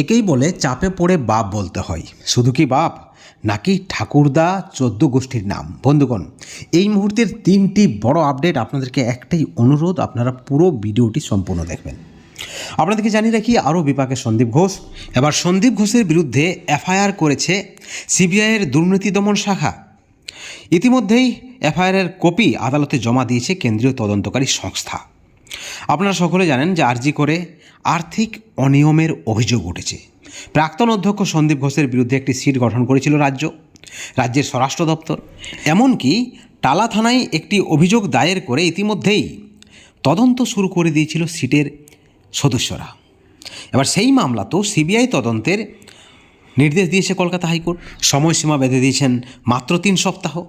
একেই বলে চাপে পড়ে বাপ বলতে হয়। শুধু কি বাপ? নাকি ঠাকুরদা চোদ্দ গোষ্ঠীর নাম? বন্ধুগণ, এই মুহূর্তের তিনটি বড় আপডেট আপনাদেরকে একটাই অনুরোধ, আপনারা পুরো ভিডিওটি সম্পূর্ণ দেখবেন। আপনাদেরকে জানিয়ে রাখি, আরও বিপাকে সন্দীপ ঘোষ। এবার সন্দীপ ঘোষের বিরুদ্ধে এফআইআর করেছে সিবিআইয়ের দুর্নীতি দমন শাখা। ইতিমধ্যেই এফআইআরের কপি আদালতে জমা দিয়েছে কেন্দ্রীয় তদন্তকারী সংস্থা। আপনারা সকলে জানেন যে আরজি করে আর্থিক অনিয়মের অভিযোগ উঠেছে। প্রাক্তন অধ্যক্ষ সন্দীপ ঘোষের বিরুদ্ধে একটি সিট গঠন করেছিল রাজ্য, রাজ্যের স্বরাষ্ট্র দপ্তর। এমনকি টালা থানায় একটি অভিযোগ দায়ের করে ইতিমধ্যেই তদন্ত শুরু করে দিয়েছিল সিটের সদস্যরা। এবার সেই মামলা তো সিবিআই তদন্তের নির্দেশ দিয়েছে কলকাতা হাইকোর্ট। সময়সীমা বেঁধে দিয়েছেন মাত্র তিন সপ্তাহ।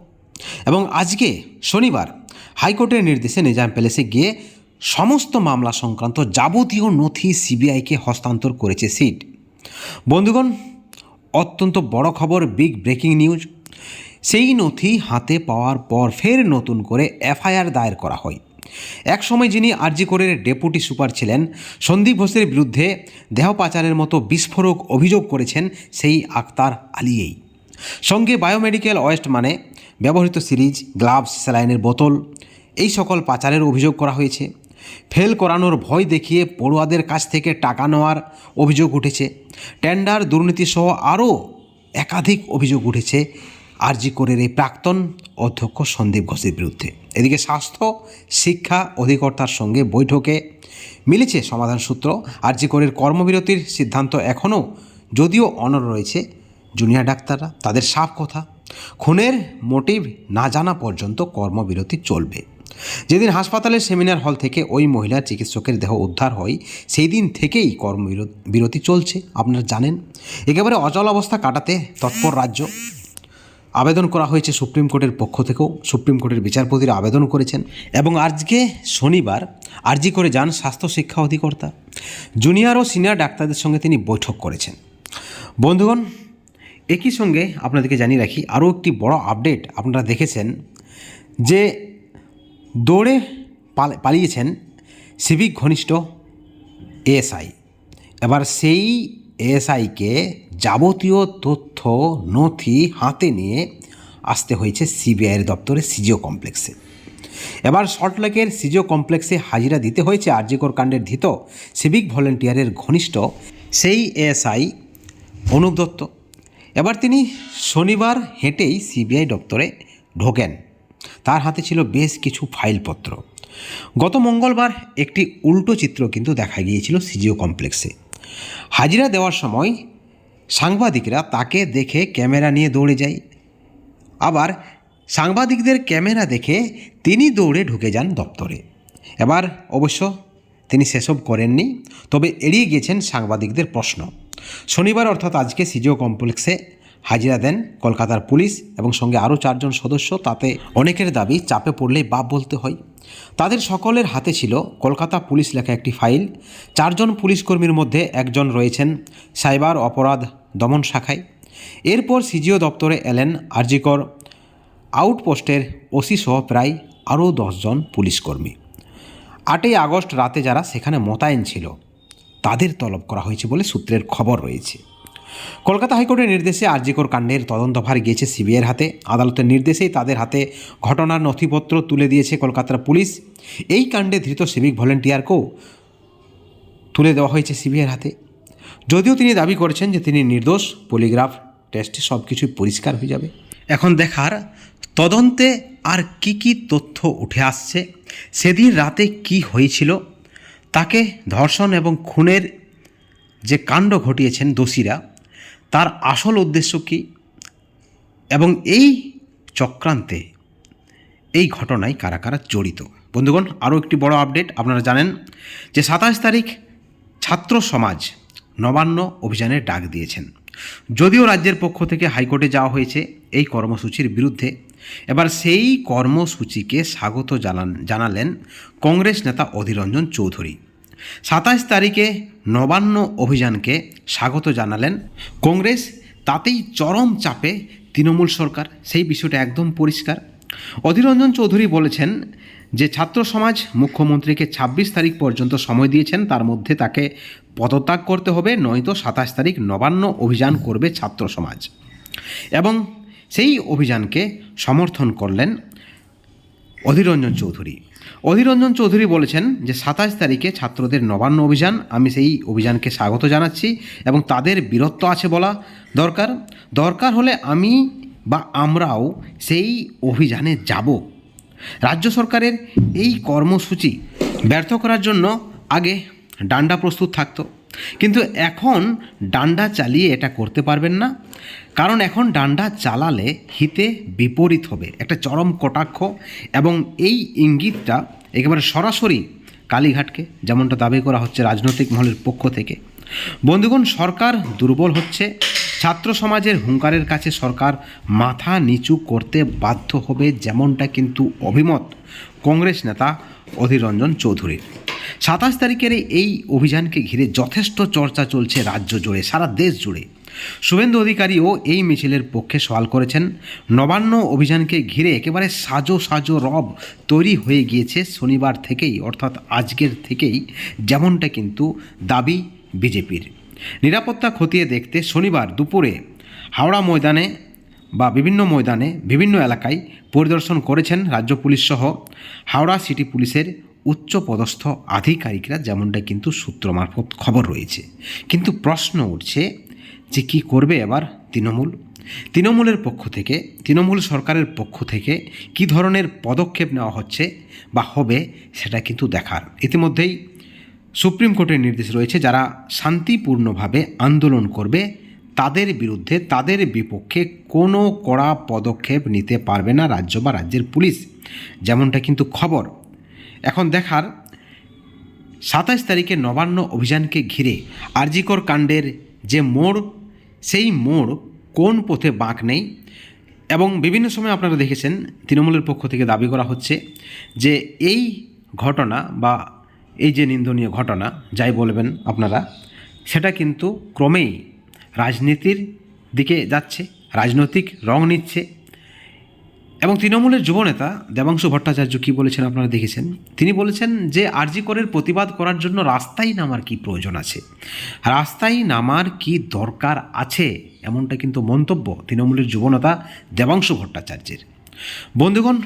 এবং আজকে শনিবার হাইকোর্টের নির্দেশে নিজাম প্যালেসে গিয়ে সমস্ত মামলা সংক্রান্ত যাবতীয় নথি সিবিআইকে হস্তান্তর করেছে সিট। বন্ধুগণ, অত্যন্ত বড় খবর, বিগ ব্রেকিং নিউজ। সেই নথি হাতে পাওয়ার পর ফের নতুন করে এফআইআর দায়ের করা হয়। একসময় যিনি আরজি কোরের ডেপুটি সুপার ছিলেন, সন্দীপ ঘোষের বিরুদ্ধে দেহ পাচারের মতো বিস্ফোরক অভিযোগ করেছেন সেই আক্তার আলিয়েই। সঙ্গে বায়োমেডিক্যাল ওয়েস্ট মানে ব্যবহৃত সিরিজ, গ্লাভস, স্যালাইনের বোতল, এই সকল পাচারের অভিযোগ করা হয়েছে। ফেল করানোর ভয় দেখিয়ে পড়ুয়াদের কাছ থেকে টাকা নেওয়ার অভিযোগ উঠেছে। টেন্ডার দুর্নীতিসহ আরও একাধিক অভিযোগ উঠেছে। আরজি করের এই প্রাক্তন অধ্যক্ষ সন্দীপ ঘোষের বিরুদ্ধে। এদিকে স্বাস্থ্য, শিক্ষা অধিকর্তার সঙ্গে বৈঠকে মিলেছে সমাধান সূত্র। আরজি করের কর্মবিরতির সিদ্ধান্ত এখনও যদিও অনর রয়েছে, জুনিয়র ডাক্তাররা তাদের সাফ কথা। খুনের মোটিভ না জানা পর্যন্ত কর্মবিরতি চলবে। যেদিন হাসপাতালের সেমিনার হল থেকে ওই মহিলার চিকিৎসকের দেহ উদ্ধার হয় সেই দিন থেকেই কর্মবিরতি চলছে। আপনারা জানেন, একেবারে অচল অবস্থা কাটাতে তৎপর রাজ্য। আবেদন করা হয়েছে সুপ্রিম কোর্টের পক্ষ থেকেও। সুপ্রিম কোর্টের বিচারপতিরা আবেদন করেছেন এবং আজকে শনিবার আরজি করে যান স্বাস্থ্য শিক্ষা অধিকর্তা। জুনিয়র ও সিনিয়র ডাক্তারদের সঙ্গে তিনি বৈঠক করেছেন। বন্ধুগণ, একই সঙ্গে আপনাদেরকে জানিয়ে রাখি, আরও একটি বড় আপডেট আপনারা দেখেছেন যে দৌড়ে পালিয়েছেন সিভিক ঘনিষ্ঠ এএসআই। এবার সেই এএসআইকে যাবতীয় তথ্য, নথি হাতে নিয়ে আসতে হয়েছে সিবিআইয়ের দপ্তরে সিজিও কমপ্লেক্সে। এবার সল্টলেকের সিজিও কমপ্লেক্সে হাজিরা দিতে হয়েছে আরজিকর কাণ্ডের ধৃত সিভিক ভলেন্টিয়ারের ঘনিষ্ঠ সেই এএসআই অনুপ দত্ত। এবার তিনি শনিবার হেঁটেই সিবিআই দপ্তরে ঢোকেন। তার হাতে ছিল বেশ কিছু ফাইলপত্র। গত মঙ্গলবার একটি উল্টো চিত্র কিন্তু দেখা গিয়েছিল সিজিও কমপ্লেক্সে। হাজিরা দেওয়ার সময় সাংবাদিকরা তাকে দেখে ক্যামেরা নিয়ে দৌড়ে যায়। আবার সাংবাদিকদের ক্যামেরা দেখে তিনি দৌড়ে ঢুকে যান দপ্তরে। এবার অবশ্য তিনি সেসব করেননি, তবে এড়িয়ে গিয়েছেন সাংবাদিকদের প্রশ্ন। শনিবার অর্থাৎ আজকে সিজিও কমপ্লেক্সে হাজিরা দেন কলকাতার পুলিশ এবং সঙ্গে আরও চারজন সদস্য। তাতে অনেকের দাবি, চাপে পড়লেই বাপ বলতে হয়। তাদের সকলের হাতে ছিল কলকাতা পুলিশ লেখা একটি ফাইল। চারজন পুলিশ কর্মীর মধ্যে একজন রয়েছেন সাইবার অপরাধ দমন শাখায়। এরপর সিজিও দপ্তরে এলেন আরজিকর আউটপোস্টের ওসি সহ প্রায় আরও দশজন পুলিশ কর্মী। আটই আগস্ট রাতে যারা সেখানে মোতায়েন ছিল, তাদের তলব করা হয়েছে বলে সূত্রের খবর রয়েছে। কলকাতা হাইকোর্টের নির্দেশে আরজিকর কাণ্ডের তদন্তভার গিয়েছে সিবিআইয়ের হাতে। আদালতের নির্দেশেই তাদের হাতে ঘটনার নথিপত্র তুলে দিয়েছে কলকাতার পুলিশ। এই কাণ্ডে ধৃত সিভিক ভলেন্টিয়ারকেও তুলে দেওয়া হয়েছে সিবিআইয়ের হাতে। যদিও তিনি দাবি করেছেন যে তিনি নির্দোষ, পলিগ্রাফ, টেস্টে সব কিছুই পরিষ্কার হয়ে যাবে। এখন দেখার তদন্তে আর কি কি তথ্য উঠে আসছে, সেদিন রাতে কি হয়েছিল, তাকে ধর্ষণ এবং খুনের যে কাণ্ড ঘটিয়েছেন দোষীরা তার আসল উদ্দেশ্য কী? এবং এই চক্রান্তে এই ঘটনায় কারা কারা জড়িত? বন্ধুগণ, আরও একটি বড় আপডেট আপনারা জানেন যে সাতাশ তারিখ ছাত্র সমাজ নবান্ন অভিযানের ডাক দিয়েছেন। যদিও রাজ্যের পক্ষ থেকে হাইকোর্টে যাওয়া হয়েছে এই কর্মসূচির বিরুদ্ধে, এবার সেই কর্মসূচিকে স্বাগত জানান জানালেন কংগ্রেস নেতা অধীররঞ্জন চৌধুরী। সাতাশ তারিখে নবান্ন অভিযানকে স্বাগত জানালেন কংগ্রেস। তাতেই চরম চাপে তৃণমূল সরকার। সেই বিষয়টা একদম পরিষ্কার। অধীররঞ্জন চৌধুরী বলেছেন যে ছাত্র সমাজ মুখ্যমন্ত্রীকে ২৬ তারিখ পর্যন্ত সময় দিয়েছেন। তার মধ্যে তাকে পদত্যাগ করতে হবে, নয়তো সাতাশ তারিখ নবান্ন অভিযান করবে ছাত্র সমাজ। এবং সেই অভিযানকে সমর্থন করলেন অধীররঞ্জন চৌধুরী। অধীররঞ্জন চৌধুরী বলেছেন যে সাতাশ তারিখে ছাত্রদের নবান্ন অভিযান, আমি সেই অভিযানকে স্বাগত জানাচ্ছি এবং তাদের বীরত্ব আছে বলা দরকার। দরকার হলে আমি বা আমরাও সেই অভিযানে যাব। রাজ্য সরকারের এই কর্মসূচি ব্যর্থ করার জন্য আগে ডান্ডা প্রস্তুত থাকতো। কিন্তু এখন ডান্ডা চালিয়ে এটা করতে পারবেন না। কারণ এখন ডান্ডা চালালে হিতে বিপরীত হবে, একটা চরম কটাক্ষ এবং এই ইঙ্গিতটা একেবারে সরাসরি কালীঘাটকে, যেমনটা দাবি করা হচ্ছে রাজনৈতিক মহলের পক্ষ থেকে। বন্ধুগণ, সরকার দুর্বল হচ্ছে, ছাত্র সমাজের হুঙ্কারের কাছে সরকার মাথা নিচু করতে বাধ্য হবে, যেমনটা কিন্তু অভিমত। কংগ্রেস নেতা অধীর রঞ্জন চৌধুরীর সাতাশ তারিখের এই অভিযানকে ঘিরে যথেষ্ট চর্চা চলছে রাজ্য জুড়ে, সারা দেশ জুড়ে। শুভেন্দু অধিকারীও এই মিছিলের পক্ষে সওয়াল করেছেন। নবান্ন অভিযানকে ঘিরে একেবারে সাজো সাজো রব তৈরি হয়ে গিয়েছে শনিবার থেকেই, অর্থাৎ আজকের থেকেই, যেমনটা কিন্তু দাবি বিজেপির। নিরাপত্তা খতিয়ে দেখতে শনিবার দুপুরে হাওড়া ময়দানে বা বিভিন্ন ময়দানে, বিভিন্ন এলাকায় পরিদর্শন করেছেন রাজ্য পুলিশ সহ হাওড়া সিটি পুলিশের উচ্চ পদস্থ আধিকারিকরা, যেমনটা কিন্তু সূত্র মারফত খবর রয়েছে। কিন্তু প্রশ্ন উঠছে যে কি করবে এবার তৃণমূল? তৃণমূলের পক্ষ থেকে, তৃণমূল সরকারের পক্ষ থেকে কি ধরনের পদক্ষেপ নেওয়া হচ্ছে বা হবে সেটা কিন্তু দেখার। ইতিমধ্যেই সুপ্রিম কোর্টের নির্দেশ রয়েছে, যারা শান্তিপূর্ণভাবে আন্দোলন করবে তাদের বিরুদ্ধে, তাদের বিপক্ষে কোনো কড়া পদক্ষেপ নিতে পারবে না রাজ্য বা রাজ্যের পুলিশ। যেমনটা কিন্তু খবর। এখন দেখার, সাতাশ তারিখে নবান্ন অভিযানকে ঘিরে আরজিকর কাণ্ডের যে মোড়, সেই মোড় কোন পথে বাঁক নেই এবং বিভিন্ন সময় আপনারা দেখেছেন, তৃণমূলের পক্ষ থেকে দাবি করা হচ্ছে যে এই ঘটনা বা এই যে নিন্দনীয় ঘটনা, যাই বলবেন আপনারা, সেটা কিন্তু ক্রমেই রাজনীতির দিকে যাচ্ছে, রাজনৈতিক রং নিচ্ছে। এবং তৃণমূলের যুবনেতা দেবাংশু ভট্টাচার্য কী বলেছেন আপনারা দেখেছেন? তিনি বলেছেন যে আরজি করের প্রতিবাদ করার জন্য রাস্তায় নামার কি প্রয়োজন আছে? রাস্তায় নামার কি দরকার আছে? এমনটা কিন্তু মন্তব্য তৃণমূলের যুবনেতা দেবাংশু ভট্টাচার্যের। বন্ধুগণ,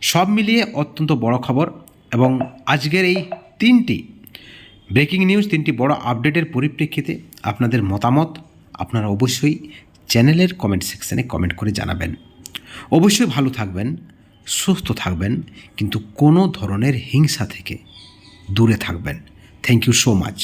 সব মিলিয়ে অত্যন্ত বড় খবর এবং আজকের এই তিনটি ব্রেকিং নিউজ তিনটি বড় আপডেটের পরিপ্রেক্ষিতে আপনাদের মতামত আপনারা অবশ্যই চ্যানেলের কমেন্ট সেকশানে কমেন্ট করে জানাবেন। অবশ্যই ভালো থাকবেন, সুস্থ থাকবেন, কিন্তু কোনো ধরনের হিংসা থেকে দূরে থাকবেন। Thank you so much